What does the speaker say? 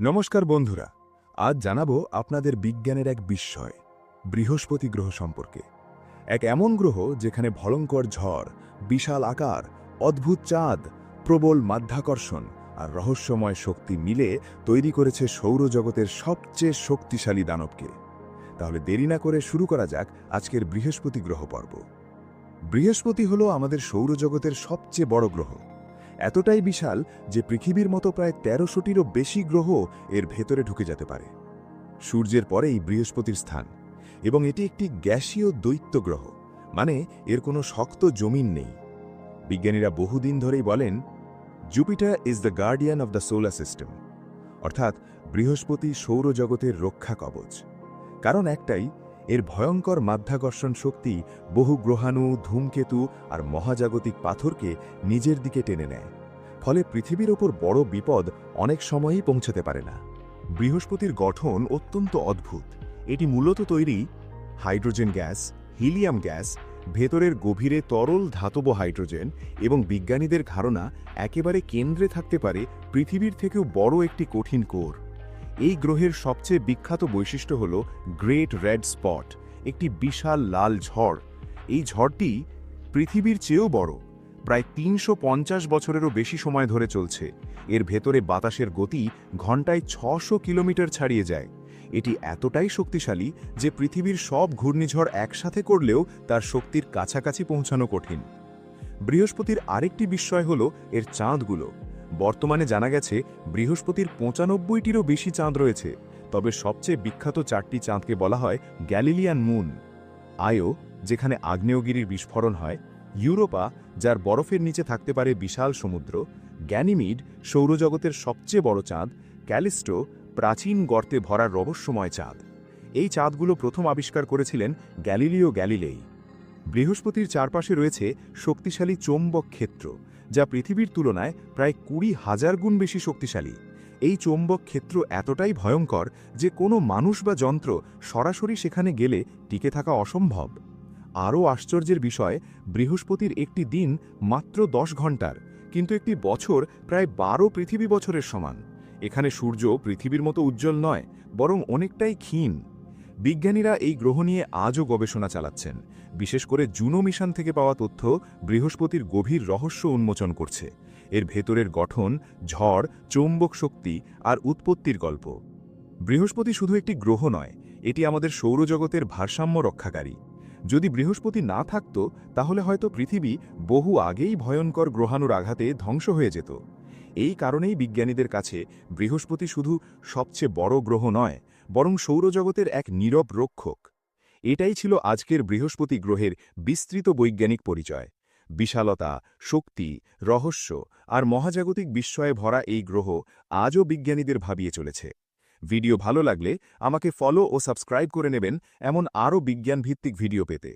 নমস্কার বন্ধুরা, আজ জানাব আপনাদের বিজ্ঞানের এক বিস্ময়, বৃহস্পতি গ্রহ সম্পর্কে। এক এমন গ্রহ যেখানে ভয়ঙ্কর ঝড়, বিশাল আকার, অদ্ভুত চাঁদ, প্রবল মাধ্যাকর্ষণ আর রহস্যময় শক্তি মিলে তৈরি করেছে সৌরজগতের সবচেয়ে শক্তিশালী দানবকে। তাহলে দেরি না করে শুরু করা যাক আজকের বৃহস্পতি গ্রহ পর্ব। বৃহস্পতি হল আমাদের সৌরজগতের সবচেয়ে বড় গ্রহ। এতটাই বিশাল যে পৃথিবীর মতো প্রায় তেরোশোটিরও বেশি গ্রহ এর ভেতরে ঢুকে যেতে পারে। সূর্যের পরেই বৃহস্পতির স্থান, এবং এটি একটি গ্যাসীয় দৈত্য গ্রহ মানে এর কোনো শক্ত জমিন নেই। বিজ্ঞানীরা বহুদিন ধরেই বলেন Jupiter is the guardian of the solar system অর্থাৎ বৃহস্পতি সৌরজগতের রক্ষা কবচ। কারণ একটাই এর ভয়ঙ্কর মাধ্যাকর্ষণ শক্তি বহু গ্রহাণু, ধূমকেতু আর মহাজাগতিক পাথরকে নিজের দিকে টেনে নেয়। ফলে পৃথিবীর ওপর বড় বিপদ অনেক সময়ই পৌঁছাতে পারে না। বৃহস্পতির গঠন অত্যন্ত অদ্ভুত। এটি মূলত তৈরি হাইড্রোজেন গ্যাস, হিলিয়াম গ্যাস, ভেতরের গভীরে তরল ধাতব হাইড্রোজেন এবং বিজ্ঞানীদের ধারণা একেবারে কেন্দ্রে থাকতে পারে পৃথিবীর থেকেও বড় একটি কঠিন কোর। এই গ্রহের সবচেয়ে বিখ্যাত বৈশিষ্ট্য হল গ্রেট রেড স্পট, একটি বিশাল লাল ঝড়। এই ঝড়টি পৃথিবীর চেয়েও বড়, প্রায় তিনশো পঞ্চাশ বছরেরও বেশি সময় ধরে চলছে। এর ভেতরে বাতাসের গতি ঘন্টায় ছশো কিলোমিটার ছাড়িয়ে যায়। এটি এতটাই শক্তিশালী যে পৃথিবীর সব ঘূর্ণিঝড় একসাথে করলেও তার শক্তির কাছাকাছি পৌঁছানো কঠিন। বৃহস্পতির আরেকটি বিস্ময় হল এর চাঁদগুলো। বর্তমানে জানা গেছে বৃহস্পতির পঁচানব্বইটিরও বেশি চাঁদ রয়েছে, তবে সবচেয়ে বিখ্যাত চারটি চাঁদকে বলা হয় গ্যালিলিয়ান মুন। আয়ো, যেখানে আগ্নেয়গিরির বিস্ফোরণ হয়, ইউরোপা, যার বরফের নিচে থাকতে পারে বিশাল সমুদ্র, গ্যানিমিড, সৌরজগতের সবচেয়ে বড় চাঁদ, ক্যালিস্টো, প্রাচীন গর্তে ভরা রহস্যময় চাঁদ। এই চাঁদগুলো প্রথম আবিষ্কার করেছিলেন গ্যালিলিও গ্যালিলেই। বৃহস্পতির চারপাশে রয়েছে শক্তিশালী চৌম্বক ক্ষেত্র যা পৃথিবীর তুলনায় প্রায় কুড়ি হাজার গুণ বেশি শক্তিশালী। এই চৌম্বক ক্ষেত্র এতটাই ভয়ঙ্কর যে কোনো মানুষ বা যন্ত্র সরাসরি সেখানে গেলে টিকে থাকা অসম্ভব। আরও আশ্চর্যের বিষয়, বৃহস্পতির একটি দিন মাত্র দশ ঘণ্টার, কিন্তু একটি বছর প্রায় বারো পৃথিবী বছরের সমান। এখানে সূর্য পৃথিবীর মতো উজ্জ্বল নয়, বরং অনেকটাই ক্ষীণ। বিজ্ঞানীরা এই গ্রহ নিয়ে আজও গবেষণা চালাচ্ছেন। বিশেষ করে জুনো মিশন থেকে পাওয়া তথ্য বৃহস্পতির গভীর রহস্য উন্মোচন করছে। এর ভেতরের গঠন, ঝড়, চৌম্বক শক্তি আর উৎপত্তির গল্প। বৃহস্পতি শুধু একটি গ্রহ নয়, এটি আমাদের সৌরজগতের ভারসাম্য রক্ষাকারী। যদি বৃহস্পতি না থাকত, তাহলে হয়তো পৃথিবী বহু আগেই ভয়ঙ্কর গ্রহাণুর আঘাতে ধ্বংস হয়ে যেত। এই কারণেই বিজ্ঞানীদের কাছে বৃহস্পতি শুধু সবচেয়ে বড় গ্রহ নয় বরং সৌরজগতের এক নীরব রক্ষক। এটাই ছিল আজকের বৃহস্পতি গ্রহের বিস্তৃত বৈজ্ঞানিক পরিচয়। বিশালতা, শক্তি, রহস্য আর মহাজাগতিক বিস্ময়ে ভরা এই গ্রহ আজও বিজ্ঞানীদের ভাবিয়ে চলেছে। ভিডিও ভালো লাগলে আমাকে ফলো ও সাবস্ক্রাইব করে নেবেন এমন আরও বিজ্ঞানভিত্তিক ভিডিও পেতে।